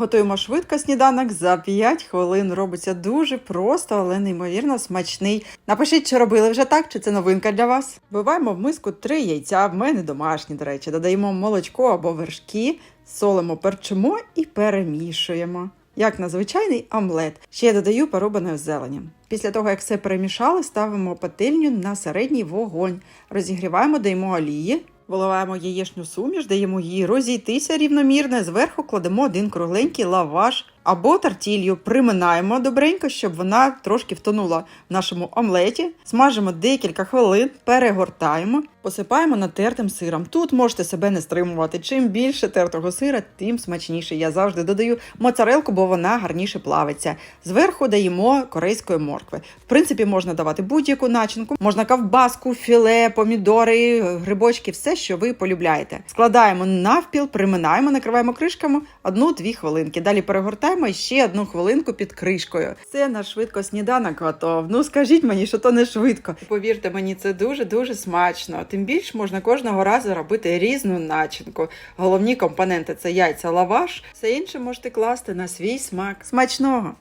Готуємо швидко сніданок за 5 хвилин. Робиться дуже просто, але неймовірно смачний. Напишіть, чи робили вже так, чи це новинка для вас. Вбиваємо в миску 3 яйця, в мене домашні, до речі. Додаємо молочко або вершки, солимо, перчимо і перемішуємо. Як на звичайний омлет. Ще я додаю порубаної зелені. Після того, як все перемішали, ставимо пательню на середній вогонь. Розігріваємо, даємо олії, виливаємо яєчню суміш, даємо їй розійтися рівномірно. Зверху кладемо один кругленький лаваш або тартілью. Приминаємо добренько, щоб вона трошки втонула в нашому омлеті. Смажимо декілька хвилин, перегортаємо, посипаємо натертим сиром. Тут можете себе не стримувати. Чим більше тертого сира, тим смачніше. Я завжди додаю моцарелку, бо вона гарніше плавиться. Зверху даємо корейської моркви. В принципі, можна давати будь-яку начинку, можна ковбаску, філе, помідори, грибочки, все, що ви полюбляєте. Складаємо навпіл, приминаємо, накриваємо кришками одну-дві хвилинки. Далі перегортаємо ще одну хвилинку під кришкою. Це на швидко сніданок готов. Ну скажіть мені, що то не швидко. Повірте мені, це дуже дуже смачно. Тим більше можна кожного разу робити різну начинку. Головні компоненти це яйця, лаваш. Все інше можете класти на свій смак. Смачного!